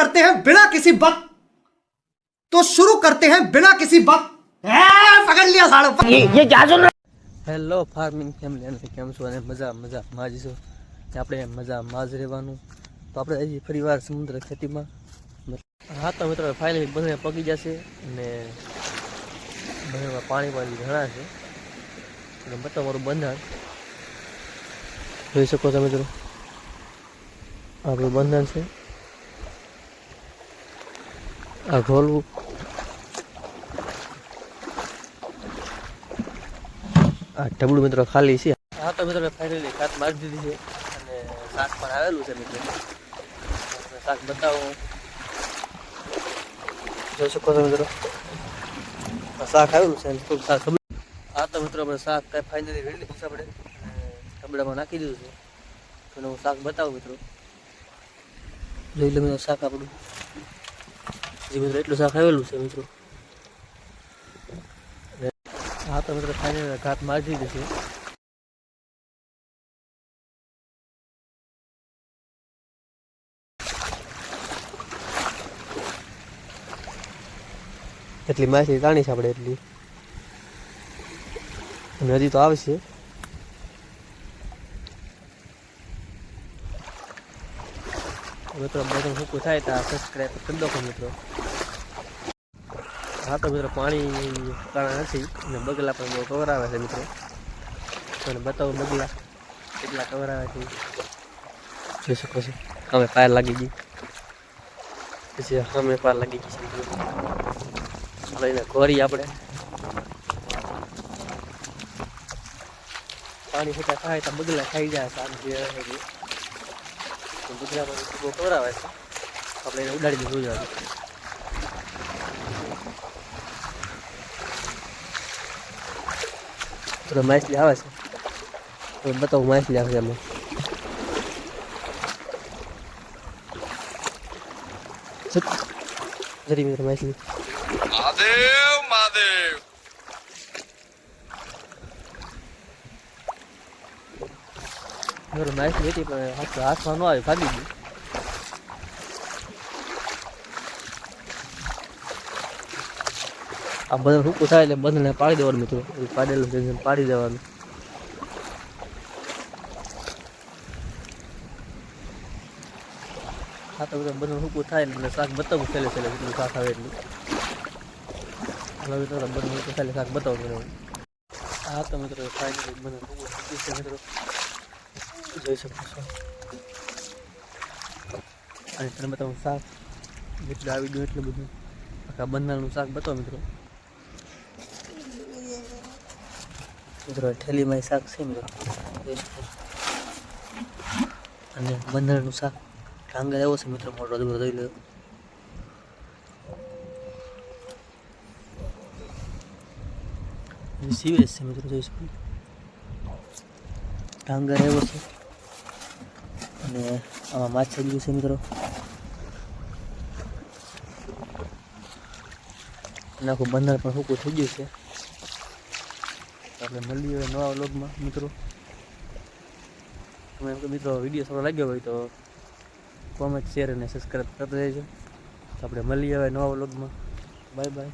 करते हैं बिना किसी बक तो शुरू करते हैं बिना किसी बक ए, पकड़ लिया साढ़े હેલો ફાર્મિંગ ફેમિલી અને કેમ છો અને મજા મજા માં જ છો ને આપણે મજા માં જ રહેવાનું તો આપણે હજી ફરી વાર સમુદ્ર ખેતીમાં હા તો મિત્રો ફાઇનલી બધે પગી જશે અને બધામાં પાણી પાણી ઘણા છે અને બતાવો મારું બંધાણ જોઈ શકો છો મિત્રો આપણું બંધાણ છે આ આ ઢબડું મિત્રો ખાલી છે. હા, તો મિત્રો ફાઇનલી ખાત મારી દીધી છે. અને શાક પણ આવેલું છે મિત્રો. શાક બતાવું. જોઈ શકો છો મિત્રો. શાક આવેલું છે થોડું શાક હા, તો મિત્રો, આપણે શાક કાંઈ ફાઇનલી રેડી લીધું છે આપણે. કબડામાં નાખી દીધું છે. તો હું શાક બતાવું મિત્રો. જોઈ લો મિત્રો, શાક આપણું. હજી મિત્રો એટલું શાક આવેલું છે મિત્રો હા તો મિત્રો ફાઇનલ ઘાત મારી દીધી એટલી માછલી તાણી છે આપણે એટલી. અને હજી તો આવશે મિત્રો બધું સૂકું થાય તો સબસ્ક્રાઈબ કરી દો મિત્રો. હા તો મિત્રો પાણી કારણ નથી. અને બગલા પણ બહુ કવર આવે છે મિત્રો. અને બતાવો બગલા કેટલા કવર આવે છે. જોઈ શકો છો. અમે પાર લાગી ગઈ. પછી અમે પાર લાગી ગઈ છે એને કોરી આપણે. પાણી છૂટા થાય તો બગલા ખાઈ જાય સાંજે બગલા પણ બહુ કવર આવે છે. આપણે એને ઉડાડી દીધું જોઈએ તો માછલી આવે છે બતાવું માછલી આવે છે એમાં જરી મિત્ર માછલી મહાદેવ મહાદેવ માછલી હતી પણ હાથ હાથમાં ન આવી ભાગી ગઈ આ બધા સૂકું થાય એટલે બંધને પાડી દેવાનું મિત્રો. પાડેલું ટેન્શન પાડી દેવાનું. હા તો બધા બધું સૂકું થાય એટલે શાક બતાવું છેલ્લે છેલ્લે એટલું શાક આવે એટલું. હવે શાક બતાવું મિત્રો હા તો મિત્રો ફાઇનલી બંધ મિત્રો. જોઈ શકો છો. અને તમે બતાવું શાક. જેટલું આવી ગયું એટલું બધું. આખા બંધારણનું શાક બતાવો મિત્રો. મિત્રો ઠેલીમાં શાક છે મિત્રો. અને બંધારણનું શાક ડાંગર એવો છે મિત્રો, મોટો બધો જોઈ લો. સિરિયસ છે મિત્રો, જોઈ શકો. ડાંગર એવો છે. અને આમાં માછલી ગયું છે મિત્રો. અને આખું બંદર પણ સૂકું થઈ ગયું છે. આપણે મળીએ હવે નવા વ્લોગમાં, મિત્રો. તમે મિત્રો વીડિયો સારો લાગ્યો હોય તો કોમેન્ટ શેર અને સબસ્ક્રાઈબ કરતા રહેજો. તો આપણે મળીએ હવે નવા વ્લોગમાં. Bye bye